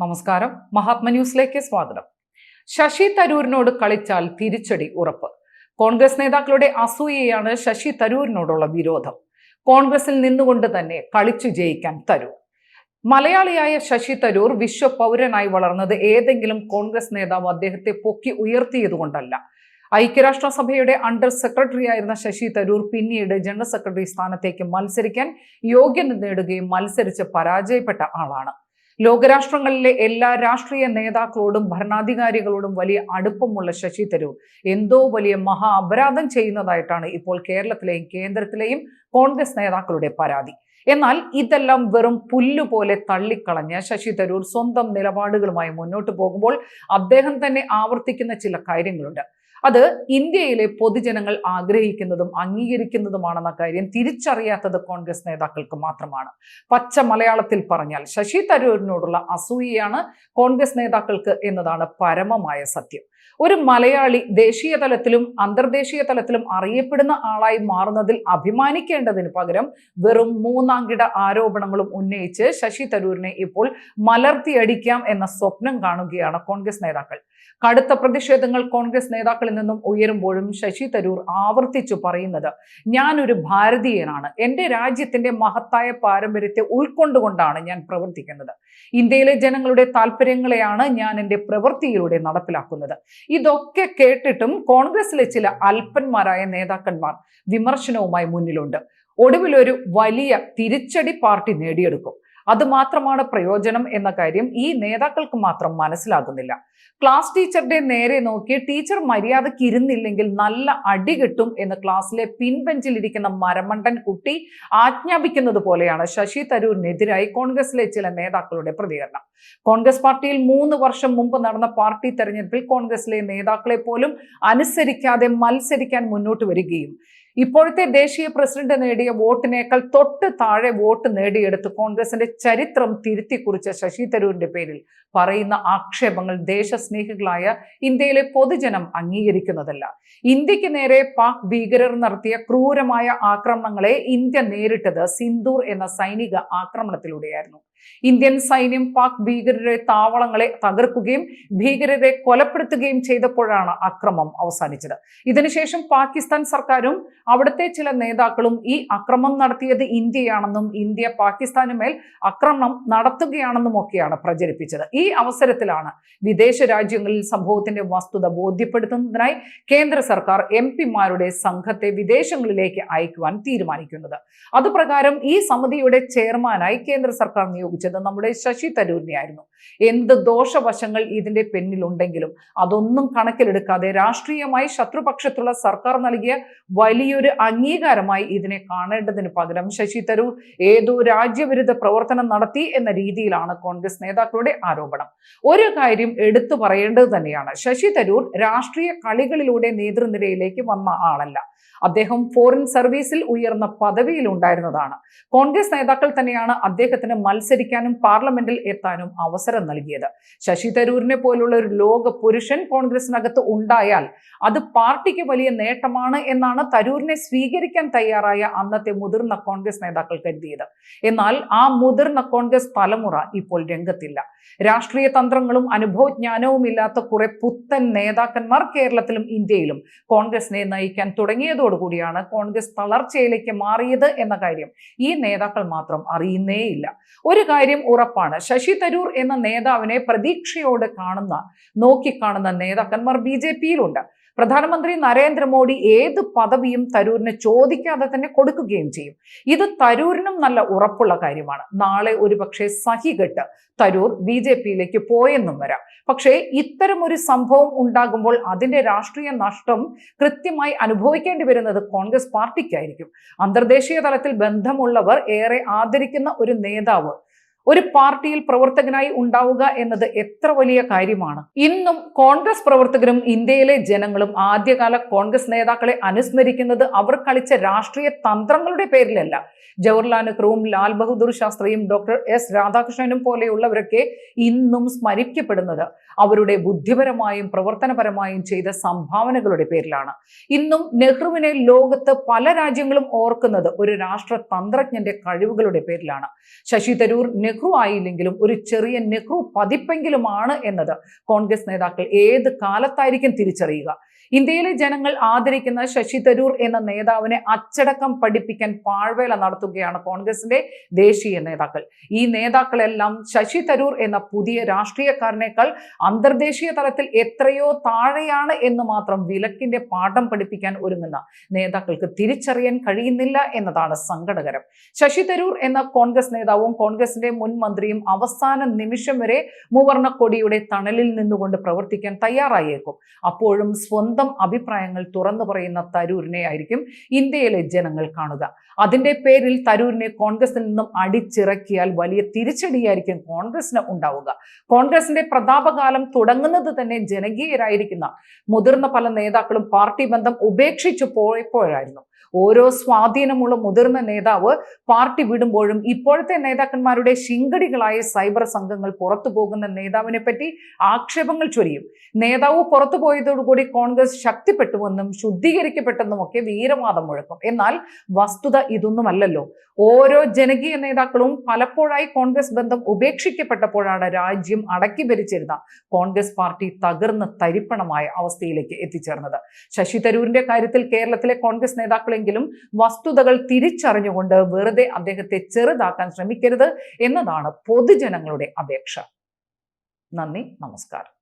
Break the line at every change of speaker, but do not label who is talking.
നമസ്കാരം. മഹാത്മ ന്യൂസിലേക്ക് സ്വാഗതം. ശശി തരൂരിനോട് കളിച്ചാൽ തിരിച്ചടി ഉറപ്പ്. കോൺഗ്രസ് നേതാക്കളുടെ അസൂയയാണ് ശശി തരൂരിനോടുള്ള വിരോധം. കോൺഗ്രസിൽ നിന്നുകൊണ്ട് തന്നെ കളിച്ചു ജയിക്കാൻ തരൂർ. മലയാളിയായ ശശി തരൂർ വിശ്വപൗരനായി വളർന്നത് ഏതെങ്കിലും കോൺഗ്രസ് നേതാവ് അദ്ദേഹത്തെ പൊക്കി ഉയർത്തിയതുകൊണ്ടല്ല ഐക്യരാഷ്ട്രസഭയുടെ അണ്ടർ സെക്രട്ടറി ആയിരുന്ന ശശി തരൂർ പിന്നീട് ജനറൽ സെക്രട്ടറി സ്ഥാനത്തേക്ക് മത്സരിക്കാൻ യോഗ്യത നേടുകയും മത്സരിച്ച് പരാജയപ്പെട്ട ആളാണ്. ലോകരാഷ്ട്രങ്ങളിലെ എല്ലാ രാഷ്ട്രീയ നേതാക്കളോടും ഭരണാധികാരികളോടും വലിയ അടുപ്പമുള്ള ശശി തരൂർ. എന്തോ വലിയ മഹാ അപരാധം ചെയ്യുന്നതായിട്ടാണ് ഇപ്പോൾ കേരളത്തിലെയും കേന്ദ്രത്തിലെയും കോൺഗ്രസ് നേതാക്കളുടെ പരാതി. എന്നാൽ ഇതെല്ലാം വെറും പുല്ലുപോലെ തള്ളിക്കളഞ്ഞ ശശി തരൂർ സ്വന്തം നിലപാടുകളുമായി മുന്നോട്ട് പോകുമ്പോൾ അദ്ദേഹം തന്നെ ആവർത്തിക്കുന്ന ചില കാര്യങ്ങളുണ്ട്. അത് ഇന്ത്യയിലെ പൊതുജനങ്ങൾ ആഗ്രഹിക്കുന്നതും അംഗീകരിക്കുന്നതുമാണെന്ന കാര്യം തിരിച്ചറിയാത്തത് കോൺഗ്രസ് നേതാക്കൾക്ക് മാത്രമാണ്. പച്ച മലയാളത്തിൽ പറഞ്ഞാൽ ശശി തരൂരിനോടുള്ള അസൂയയാണ് കോൺഗ്രസ് നേതാക്കൾക്ക് എന്നതാണ് പരമമായ സത്യം. ഒരു മലയാളി ദേശീയ തലത്തിലും അന്തർദേശീയ തലത്തിലും അറിയപ്പെടുന്ന ആളായി മാറുന്നതിൽ അഭിമാനിക്കേണ്ടതിന് പകരം വെറും മൂന്നാംകിട ആരോപണങ്ങളും ഉന്നയിച്ച് ശശി തരൂരിനെ ഇപ്പോൾ മലർത്തിയടിക്കാം എന്ന സ്വപ്നം കാണുകയാണ് കോൺഗ്രസ് നേതാക്കൾ. കടുത്ത പ്രതിഷേധങ്ങൾ കോൺഗ്രസ് നേതാക്കളിൽ നിന്നും ഉയരുമ്പോഴും ശശി തരൂർ ആവർത്തിച്ചു പറയുന്നത് ഞാനൊരു ഭാരതീയനാണ്. എന്റെ രാജ്യത്തിന്റെ മഹത്തായ പാരമ്പര്യത്തെ ഉൾക്കൊണ്ടുകൊണ്ടാണ് ഞാൻ പ്രവർത്തിക്കുന്നത്. ഇന്ത്യയിലെ ജനങ്ങളുടെ താല്പര്യങ്ങളെയാണ് ഞാൻ എന്റെ പ്രവൃത്തിയിലൂടെ നടപ്പിലാക്കുന്നത്. ഇതൊക്കെ കേട്ടിട്ടും കോൺഗ്രസിലെ ചില അല്പന്മാരായ നേതാക്കന്മാർ വിമർശനവുമായി മുന്നിലുണ്ട്. ഒടുവിലൊരു വലിയ തിരിച്ചടി പാർട്ടി നേടിയെടുക്കും. അത് മാത്രമാണ് പ്രയോജനം എന്ന കാര്യം ഈ നേതാക്കൾക്ക് മാത്രം മനസ്സിലാകുന്നില്ല. ക്ലാസ് ടീച്ചറുടെ നേരെ നോക്കി ടീച്ചർ മര്യാദയ്ക്ക് ഇരുന്നില്ലെങ്കിൽ നല്ല അടി കിട്ടും എന്ന് ക്ലാസ്സിലെ പിൻബെഞ്ചിൽ ഇരിക്കുന്ന മരമണ്ടൻ കുട്ടി ആജ്ഞാപിക്കുന്നത് പോലെയാണ് ശശി തരൂരിനെതിരായി കോൺഗ്രസിലെ ചില നേതാക്കളുടെ പ്രതികരണം. കോൺഗ്രസ് പാർട്ടിയിൽ മൂന്ന് വർഷം മുമ്പ് നടന്ന പാർട്ടി തെരഞ്ഞെടുപ്പിൽ കോൺഗ്രസിലെ നേതാക്കളെ പോലും അനുസരിക്കാതെ മത്സരിക്കാൻ മുന്നോട്ട് വരികയും ഇപ്പോഴത്തെ ദേശീയ പ്രസിഡന്റ് നേടിയ വോട്ടിനേക്കാൾ തൊട്ട് താഴെ വോട്ട് നേടിയെടുത്ത് കോൺഗ്രസിന്റെ ചരിത്രം തിരുത്തി കുറിച്ച ശശി തരൂരിന്റെ പേരിൽ പറയുന്ന ആക്ഷേപങ്ങൾ ദേശസ്നേഹികളായ ഇന്ത്യയിലെ പൊതുജനം അംഗീകരിക്കുന്നതല്ല. ഇന്ത്യയ്ക്ക് നേരെ പാക് ഭീകരർ നടത്തിയ ക്രൂരമായ ആക്രമണങ്ങളെ ഇന്ത്യ നേരിട്ടത് സിന്ദൂർ എന്ന സൈനിക ആക്രമണത്തിലൂടെയായിരുന്നു. ഇന്ത്യൻ സൈന്യം പാക് ഭീകരരുടെ താവളങ്ങളെ തകർക്കുകയും ഭീകരരെ കൊലപ്പെടുത്തുകയും ചെയ്തപ്പോഴാണ് അക്രമം അവസാനിച്ചത്. ഇതിനുശേഷം പാകിസ്ഥാൻ സർക്കാരും അവിടുത്തെ ചില നേതാക്കളും ഈ അക്രമം നടത്തിയത് ഇന്ത്യയാണെന്നും ഇന്ത്യ പാകിസ്ഥാനു മേൽ അക്രമണം നടത്തുകയാണെന്നും ഒക്കെയാണ് പ്രചരിപ്പിച്ചത്. ഈ അവസരത്തിലാണ് വിദേശ രാജ്യങ്ങളിൽ സംഭവത്തിന്റെ വസ്തുത ബോധ്യപ്പെടുത്തുന്നതിനായി കേന്ദ്ര സർക്കാർ എം പിമാരുടെ സംഘത്തെ വിദേശങ്ങളിലേക്ക് അയക്കുവാൻ തീരുമാനിക്കുന്നത്. അതുപ്രകാരം ഈ സമിതിയുടെ ചെയർമാനായി കേന്ദ്ര സർക്കാർ നിയോഗിച്ചത് നമ്മുടെ ശശി തരൂരിനെയായിരുന്നു. എന്ത് ദോഷവശങ്ങൾ ഇതിന്റെ പിന്നിലുണ്ടെങ്കിലും അതൊന്നും കണക്കിലെടുക്കാതെ രാഷ്ട്രീയമായി ശത്രുപക്ഷത്തുള്ള സർക്കാർ നൽകിയ വലിയൊരു അംഗീകാരമായി ഇതിനെ കാണേണ്ടതിന് പകരം ശശി തരൂർ ഏതോ രാജ്യവിരുദ്ധ പ്രവർത്തനം നടത്തി എന്ന രീതിയിലാണ് കോൺഗ്രസ് നേതാക്കളുടെ ആരോപണം. ഒരു കാര്യം എടുത്തു പറയേണ്ടത് തന്നെയാണ്. ശശി തരൂർ രാഷ്ട്രീയ കളികളിലൂടെ നേതൃനിരയിലേക്ക് വന്ന ആളല്ല. അദ്ദേഹം ഫോറിൻ സർവീസിൽ ഉയർന്ന പദവിയിൽ ഉണ്ടായിരുന്നതാണ്. കോൺഗ്രസ് നേതാക്കൾ തന്നെയാണ് അദ്ദേഹത്തിന് മത്സരിക്കാനും പാർലമെന്റിൽ എത്താനും അവസരം നൽകിയത്. ശശി തരൂരിനെ പോലുള്ള ഒരു ലോക പുരുഷൻ കോൺഗ്രസിനകത്ത് ഉണ്ടായാൽ അത് പാർട്ടിക്ക് വലിയ നേട്ടമാണ് എന്നാണ് തരൂരിനെ സ്വീകരിക്കാൻ തയ്യാറായ അന്നത്തെ മുതിർന്ന കോൺഗ്രസ് നേതാക്കൾ കരുതിയത്. എന്നാൽ ആ മുതിർന്ന കോൺഗ്രസ് തലമുറ ഇപ്പോൾ രംഗത്തില്ല. രാഷ്ട്രീയ തന്ത്രങ്ങളും അനുഭവജ്ഞാനവും ഇല്ലാത്ത കുറെ പുത്തൻ നേതാക്കന്മാർ കേരളത്തിലും ഇന്ത്യയിലും കോൺഗ്രസിനെ നയിക്കാൻ തുടങ്ങിയതോടുകൂടിയാണ് കോൺഗ്രസ് തളർച്ചയിലേക്ക് മാറിയത് എന്ന കാര്യം ഈ നേതാക്കൾ മാത്രം അറിയുന്നേയില്ല. ഒരു കാര്യം ഉറപ്പാണ്. ശശി തരൂർ എന്ന നേതാവിനെ പ്രതീക്ഷയോടെ കാണുന്ന നോക്കിക്കാണുന്ന നേതാക്കന്മാർ ബി ജെ പിയിലുണ്ട്. പ്രധാനമന്ത്രി നരേന്ദ്രമോദി ഏത് പദവിയും തരൂരിനെ ചോദിക്കാതെ തന്നെ കൊടുക്കുകയും ചെയ്യും. ഇത് തരൂരിനും നല്ല ഉറപ്പുള്ള കാര്യമാണ്. നാളെ ഒരുപക്ഷെ സഹികെട്ട് തരൂർ ബി ജെ പിയിലേക്ക് പോയെന്നും വരാം. പക്ഷേ ഇത്തരം ഒരു സംഭവം ഉണ്ടാകുമ്പോൾ അതിന്റെ രാഷ്ട്രീയ നഷ്ടം കൃത്യമായി അനുഭവിക്കേണ്ടി വരുന്നത് കോൺഗ്രസ് പാർട്ടിക്കായിരിക്കും. അന്തർദേശീയ തലത്തിൽ ബന്ധമുള്ളവർ ഏറെ ആദരിക്കുന്ന ഒരു നേതാവ് ഒരു പാർട്ടിയിൽ പ്രവർത്തകനായി ഉണ്ടാവുക എന്നത് എത്ര വലിയ കാര്യമാണ്. ഇന്നും കോൺഗ്രസ് പ്രവർത്തകരും ഇന്ത്യയിലെ ജനങ്ങളും ആദ്യകാല കോൺഗ്രസ് നേതാക്കളെ അനുസ്മരിക്കുന്നത് അവർ കളിച്ച രാഷ്ട്രീയ തന്ത്രങ്ങളുടെ പേരിലല്ല. ജവഹർലാൽ നെഹ്റുവും ലാൽ ബഹദൂർ ശാസ്ത്രിയും ഡോക്ടർ എസ് രാധാകൃഷ്ണനും പോലെയുള്ളവരൊക്കെ ഇന്നും സ്മരിക്കപ്പെടുന്നത് അവരുടെ ബുദ്ധിപരമായും പ്രവർത്തനപരമായും ചെയ്ത സംഭാവനകളുടെ പേരിലാണ്. ഇന്നും നെഹ്റുവിനെ ലോകത്ത് പല രാജ്യങ്ങളും ഓർക്കുന്നത് ഒരു രാഷ്ട്ര തന്ത്രജ്ഞന്റെ കഴിവുകളുടെ പേരിലാണ്. ശശി തരൂർ നെഹ്റു ആയില്ലെങ്കിലും ഒരു ചെറിയ നെഹ്റു പതിപ്പെങ്കിലുമാണ് എന്നത്. കോൺഗ്രസ് നേതാക്കൾ ഏത് കാലത്തായിരിക്കും തിരിച്ചറിയുക? ഇന്ത്യയിലെ ജനങ്ങൾ ആദരിക്കുന്ന ശശി തരൂർ എന്ന നേതാവിനെ അച്ചടക്കം പഠിപ്പിക്കാൻ പാഴ്വേല നടത്തുകയാണ് കോൺഗ്രസിന്റെ ദേശീയ നേതാക്കൾ. ഈ നേതാക്കളെല്ലാം ശശി തരൂർ എന്ന പുതിയ രാഷ്ട്രീയക്കാരനേക്കാൾ അന്തർദേശീയ തലത്തിൽ എത്രയോ താഴെയാണ് എന്ന് മാത്രം വിലക്കിന്റെ പാഠം പഠിപ്പിക്കാൻ ഒരുങ്ങുന്ന നേതാക്കൾക്ക് തിരിച്ചറിയാൻ കഴിയുന്നില്ല എന്നതാണ് സങ്കടകരം. ശശി തരൂർ എന്ന കോൺഗ്രസ് നേതാവും കോൺഗ്രസിന്റെ മുൻ മന്ത്രിയും അവസാന നിമിഷം വരെ മൂവർണ കൊടിയുടെ തണലിൽ നിന്നുകൊണ്ട് പ്രവർത്തിക്കാൻ തയ്യാറായേക്കും. അപ്പോഴും സ്വന്തം അഭിപ്രായങ്ങൾ തുറന്നു പറയുന്ന തരൂരിനെ ആയിരിക്കും ഇന്ത്യയിലെ ജനങ്ങൾ കാണുക. അതിന്റെ പേരിൽ തരൂരിനെ കോൺഗ്രസിൽ നിന്നും അടിച്ചിറക്കിയാൽ വലിയ തിരിച്ചടിയായിരിക്കും കോൺഗ്രസിന് ഉണ്ടാവുക. കോൺഗ്രസിന്റെ പ്രതാപകാലം തുടങ്ങുന്നത് തന്നെ ജനകീയരായിരിക്കുന്ന മുതിർന്ന പല നേതാക്കളും പാർട്ടി ബന്ധം ഉപേക്ഷിച്ചു പോയപ്പോഴായിരുന്നു. ഓരോ സ്വാധീനമുള്ള മുതിർന്ന നേതാവ് പാർട്ടി വിടുമ്പോഴും ഇപ്പോഴത്തെ നേതാക്കന്മാരുടെ ശിങ്കടികളായ സൈബർ സംഘങ്ങൾ പുറത്തു പോകുന്ന നേതാവിനെ പറ്റി ആക്ഷേപങ്ങൾ ചൊരിയും. നേതാവ് പുറത്തു പോയതോടുകൂടി കോൺഗ്രസ് ശക്തിപ്പെട്ടുവെന്നും ശുദ്ധീകരിക്കപ്പെട്ടെന്നും ഒക്കെ വീരവാദം മുഴക്കും. എന്നാൽ വസ്തുത ഇതൊന്നുമല്ലല്ലോ. ഓരോ ജനകീയ നേതാക്കളും പലപ്പോഴായി കോൺഗ്രസ് ബന്ധം ഉപേക്ഷിക്കപ്പെട്ടപ്പോഴാണ് രാജ്യം അടക്കി ഭരിച്ചിരുന്ന കോൺഗ്രസ് പാർട്ടി തകർന്ന് തരിപ്പണമായ അവസ്ഥയിലേക്ക് എത്തിച്ചേർന്നത്. ശശി തരൂരിന്റെ കാര്യത്തിൽ കേരളത്തിലെ കോൺഗ്രസ് നേതാക്കളെങ്കിലും വസ്തുതകൾ തിരിച്ചറിഞ്ഞുകൊണ്ട് വെറുതെ അദ്ദേഹത്തെ ചെറുതാക്കാൻ ശ്രമിക്കരുത് എന്നതാണ് പൊതുജനങ്ങളുടെ അപേക്ഷ. നന്ദി നമസ്കാരം.